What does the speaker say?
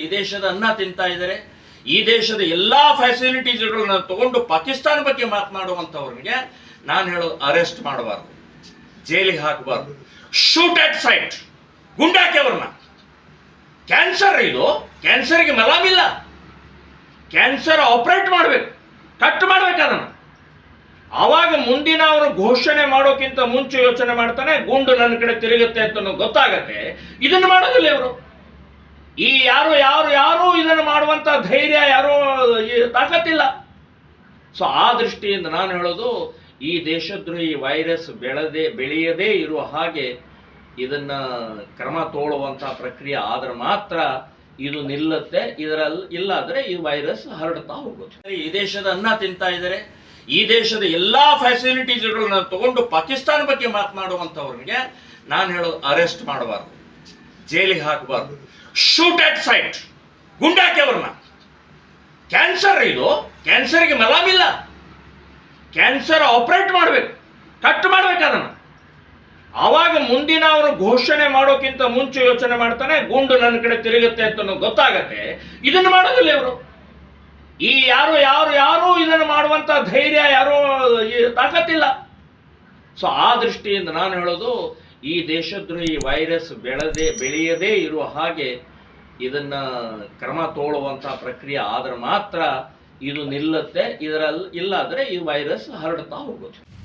ಈ ದೇಶದ ಅನ್ನ ತಿಂತಾ ಇದ್ದಾರೆ, ಈ ದೇಶದ ಎಲ್ಲಾ ಫೆಸಿಲಿಟೀಸ್ಗಳನ್ನ ತಗೊಂಡು ಪಾಕಿಸ್ತಾನ ಬಗ್ಗೆ ಮಾತನಾಡುವಂಥವ್ರಿಗೆ ನಾನು ಹೇಳೋದು ಅರೆಸ್ಟ್ ಮಾಡಬಾರ್ದು, ಜೈಲಿಗೆ ಹಾಕಬಾರ್ದು. ಶೂಟ್ ಅಟ್ ಸೈಟ್ ಗುಂಡಾಕೆ ಅವ್ರನ್ನ. ಕ್ಯಾನ್ಸರ್ ಇದು ಕ್ಯಾನ್ಸರ್ಗೆ ಮಲಾಮಿಲ್ಲ ಕ್ಯಾನ್ಸರ್ ಆಪರೇಟ್ ಮಾಡಬೇಕು ಕಟ್ ಮಾಡ್ಬೇಕು ಅದನ್ನು. ಆವಾಗ ಮುಂದಿನ ಅವನು ಘೋಷಣೆ ಮಾಡೋಕ್ಕಿಂತ ಮುಂಚೆ ಯೋಚನೆ ಮಾಡ್ತಾನೆ, ಗುಂಡು ನನ್ನ ಕಡೆ ತಿರುಗುತ್ತೆ ಅಂತ ಗೊತ್ತಾಗತ್ತೆ, ಇದನ್ನು ಮಾಡೋದಿಲ್ಲ ಇವರು. ಈ ಮಾಡುವಂತ ಧೈರ್ಯ ಯಾರೋ ತಾಕತ್ತಿಲ್ಲ. ಸೊ ಆ ದೃಷ್ಟಿಯಿಂದ ನಾನು ಹೇಳೋದು, ಈ ದೇಶದ್ರೋಹಿ ವೈರಸ್ ಬೆಳೆದೇ, ಬೆಳೆಯದೇ ಇರುವ ಹಾಗೆ ಇದನ್ನ ಕ್ರಮ ತೋಳುವಂಥ ಪ್ರಕ್ರಿಯೆ ಆದ್ರೆ ಮಾತ್ರ ಇದು ನಿಲ್ಲುತ್ತೆ. ಇದರಲ್ಲಿ ಇಲ್ಲಾದ್ರೆ ಈ ವೈರಸ್ ಹರಡ್ತಾ ಹೋಗುತ್ತೆ. ಈ ದೇಶದ ಅನ್ನ ತಿಂತಾ ಇದ್ದಾರೆ. ಈ ದೇಶದ ಎಲ್ಲಾ ಫೆಸಿಲಿಟೀಸ್ಗಳನ್ನ ತಗೊಂಡು ಪಾಕಿಸ್ತಾನ ಬಗ್ಗೆ ಮಾತನಾಡುವಂಥವ್ರಿಗೆ ನಾನು ಹೇಳೋದು ಅರೆಸ್ಟ್ ಮಾಡಬಾರ್ದು. ಜೈಲಿಗೆ ಹಾಕಬಾರ್ದು. ಶೂಟ್ ಅಟ್ ಸೈಟ್ ಗುಂಡಾಕಿ ಅವ್ರನ್ನ ಕ್ಯಾನ್ಸರ್ ಇದು ಕ್ಯಾನ್ಸರ್ಗೆ ಮಲಾಮಿಲ್ಲ ಕ್ಯಾನ್ಸರ್ ಆಪರೇಟ್ ಮಾಡಬೇಕು. ಕಟ್ ಮಾಡ್ಬೇಕು ಅದನ್ನ. ಆವಾಗ ಮುಂದಿನ ಅವನು ಘೋಷಣೆ ಮಾಡೋಕ್ಕಿಂತ ಮುಂಚೆ ಯೋಚನೆ ಮಾಡ್ತಾನೆ, ಗುಂಡು ನನ್ನ ಕಡೆ ತಿರುಗುತ್ತೆ ಅಂತ ಗೊತ್ತಾಗತ್ತೆ. ಇದನ್ನು ಮಾಡೋದಿಲ್ಲ ಇವರು. ಈ ಯಾರು ಯಾರು ಯಾರು ಇದನ್ನು ಮಾಡುವಂತ ಧೈರ್ಯ, ಯಾರು ತಾಕತ್ತಿಲ್ಲ. ಸೊ ಆ ದೃಷ್ಟಿಯಿಂದ ನಾನು ಹೇಳೋದು, ಈ ದೇಶದ್ರೋಹಿ ವೈರಸ್ ಬೆಳೆದೇ, ಬೆಳೆಯದೇ ಇರುವ ಹಾಗೆ ಇದನ್ನ ಕ್ರಮ ತೋಳುವಂತ ಪ್ರಕ್ರಿಯೆ ಆದ್ರೆ ಮಾತ್ರ ಇದು ನಿಲ್ಲುತ್ತೆ. ಇದರಲ್ಲಿ ಇಲ್ಲಾದ್ರೆ ಈ ವೈರಸ್ ಹರಡ್ತಾ ಹೋಗುತ್ತೆ.